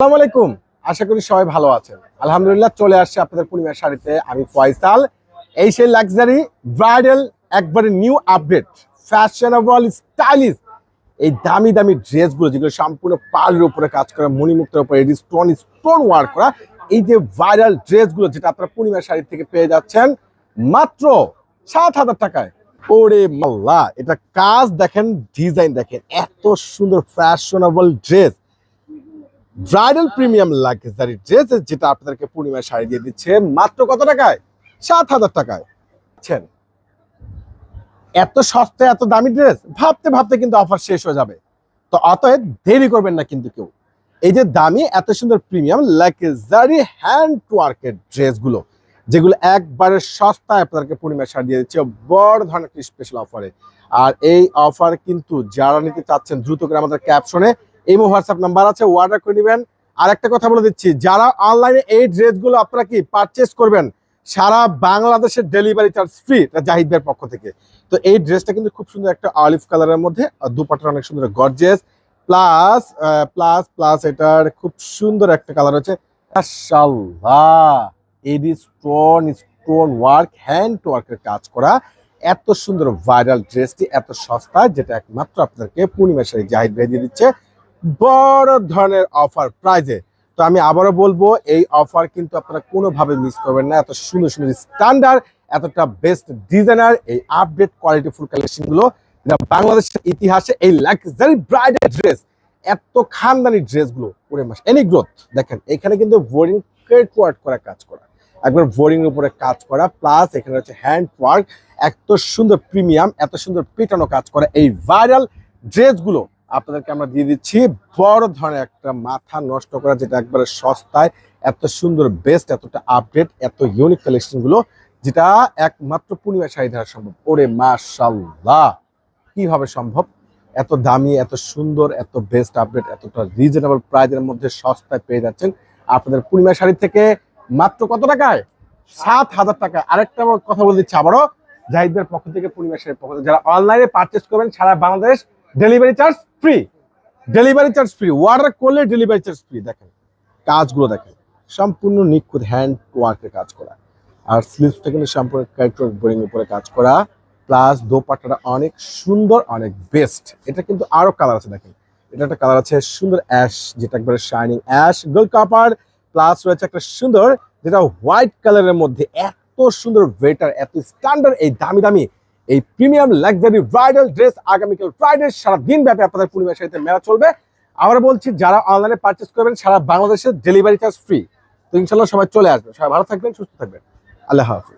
আসসালামু আলাইকুম। আশা করি সবাই ভালো আছেন। আলহামদুলিল্লাহ চলে আসছে আপনাদের পূর্ণিমার শাড়িতে। আমি ফয়সাল। এই সেই লাক্সারি ব্রাইডাল একবারে নিউ আপডেট ফ্যাশনেবল স্টাইলিশ এই দামি দামি ড্রেসগুলো যেগুলো সম্পূর্ণ পালের উপরে কাজ করা, মণিমুক্তের উপরে স্টোন স্টোন ওয়ার্ক করা, এই যে ভাইরাল ড্রেসগুলো যেটা আপনারা পূর্ণিমার শাড়ি থেকে পেয়ে যাচ্ছেন, মাত্র সাত হাজার টাকায়। ওরে মাল্লা, এটা কাজ দেখেন ডিজাইন দেখেন, এত সুন্দর fashionable dress bridal premium luxury dress যেটা আপনাদেরকে পূর্ণিমায় শাড়ি দিয়ে দিচ্ছে, মাত্র কত টাকায়? সাত হাজার টাকায়। বুঝছেন? এত সস্তা, এত দামি ড্রেস, ভাবতে ভাবতে কিন্তু অফার শেষ হয়ে যাবে। তো অতএব দেরি করবেন না কিন্তু কেউ। এই যে দামি, এত সুন্দর প্রিমিয়াম লাক্সারি হ্যান্ড ওয়ার্কের ড্রেসগুলো, যেগুলো একবারে সস্তায় আপনাদেরকে পূর্ণিমায় শাড়ি দিয়ে দিচ্ছে, বড় ধরনের একটি স্পেশাল অফারে আর এই অফার কিন্তু যারা নিতে চাচ্ছেন, দ্রুত করে আমাদের ক্যাপশনে এই হোয়াটসঅ্যাপ নাম্বার আছে অর্ডার করে নেবেন। আর একটা কথা বলে দিচ্ছি, যারা অনলাইনে এই ড্রেসগুলো আপনারা কি পারচেস করবেন, সারা বাংলাদেশের ডেলিভারি চার্জ ফ্রি জাহিদ ভাইয়ের পক্ষ থেকে। তো এই ড্রেসটা কিন্তু খুব সুন্দর একটা অলিভ কালারের মধ্যে দুপাটার অনেক সুন্দর গর্জেস প্লাস প্লাস প্লাস এটার খুব সুন্দর একটা কালার হচ্ছে, মাশাআল্লাহ। AD stone stone work hand ওয়ার্কের কাজ করা। এত সুন্দর ভাইরাল ড্রেসটি এত সস্তা যেটা একমাত্র আপনাদেরকে পূর্ণিমা শাড়ি জাহিদ ভাই দিয়ে দিচ্ছে। বড় ধরনের অফার প্রাইজে তো আমি আবারও বলব, এই অফার কিন্তু আপনারা কোনোভাবে মিস করবেন না। এত সুন্দর সুন্দর স্ট্যান্ডার্ড এতটা বেস্ট ডিজাইনার এই আপডেট কোয়ালিটি ফুল কালেকশনগুলো যা বাংলাদেশের ইতিহাসে এই লাক্সারি ব্রাইডাল ড্রেস এত খানদানি ড্রেসগুলো পুরো মাস। এনি গ্রোথ দেখেন, এখানে কিন্তু বোরিং ক্রেট ওয়ার্ক করা কাজ করা। একবার বোরিং উপরে কাজ করা প্লাস এখানে হচ্ছে হ্যান্ড ওয়ার্ক এত সুন্দর প্রিমিয়াম এত সুন্দর পিটানো কাজ করা, এই ভাইরাল ড্রেসগুলো আপনাদেরকে আমরা দিয়ে দিচ্ছি বড় ধরনের একটা মাথা নষ্ট করা, যেটা একবারে সস্তায়, এত সুন্দর বেস্ট এতটা আপডেট এত ইউনিক কালেকশনগুলো, যেটা একমাত্র পূর্ণিমা শাড়ি দ্বারা সম্ভব। ওরে মাশাল্লাহ কীভাবে সম্ভব? এত দামি, এত সুন্দর, এত বেস্ট আপডেট এতটা রিজনেবল প্রাইজের মধ্যে সস্তায় পেয়ে যাচ্ছেন আপনাদের পূর্ণিমা শাড়ি থেকে মাত্র কত টাকায়? সাত হাজার টাকা আরেকটা কথা বলে দিচ্ছি আবারও। জাহিদের পক্ষ থেকে পূর্ণিমা শাড়ির পক্ষ যারা অনলাইনে পারচেস করবেন, সারা Bangladesh delivery charge free delivery charge free order করলে ডেলিভারি চার্জ ফ্রি দেখেন। কাজগুলো দেখেন। সম্পূর্ণ নিখুঁত হ্যান্ড ওয়ার্কের কাজ করা। আর স্লিভসটা কিন্তু সম্পূর্ণ ক্যারেক্টার বোরিং উপরে কাজ করা। প্লাস দোপাট্টাটা অনেক সুন্দর, অনেক বেস্ট এটা কিন্তু আরও কালার আছে, দেখেন। এটা একটা কালার আছে সুন্দর অ্যাশ যেটা একবারে shining ash gold copper plus রয়েছে একটা সুন্দর, যেটা হোয়াইট কালারের মধ্যে এত সুন্দর ওয়েটার এত স্ট্যান্ডার্ড এই দামি দামি এই প্রিমিয়াম লাক্সারি ব্রাইডাল ড্রেস আগামীকাল ফ্রাইডে সারা দিন ব্যাপী আপনাদের পূর্ণিমা সাথে মেলা চলবে। আমরা বলছি, যারা অনলাইনে পারচেস করবেন, সারা বাংলাদেশের ডেলিভারি চার্জ ফ্রি তো ইনশাল্লাহ সবাই চলে আসবে। সবাই ভালো থাকবেন, সুস্থ থাকবেন। আল্লাহ হাফিজ।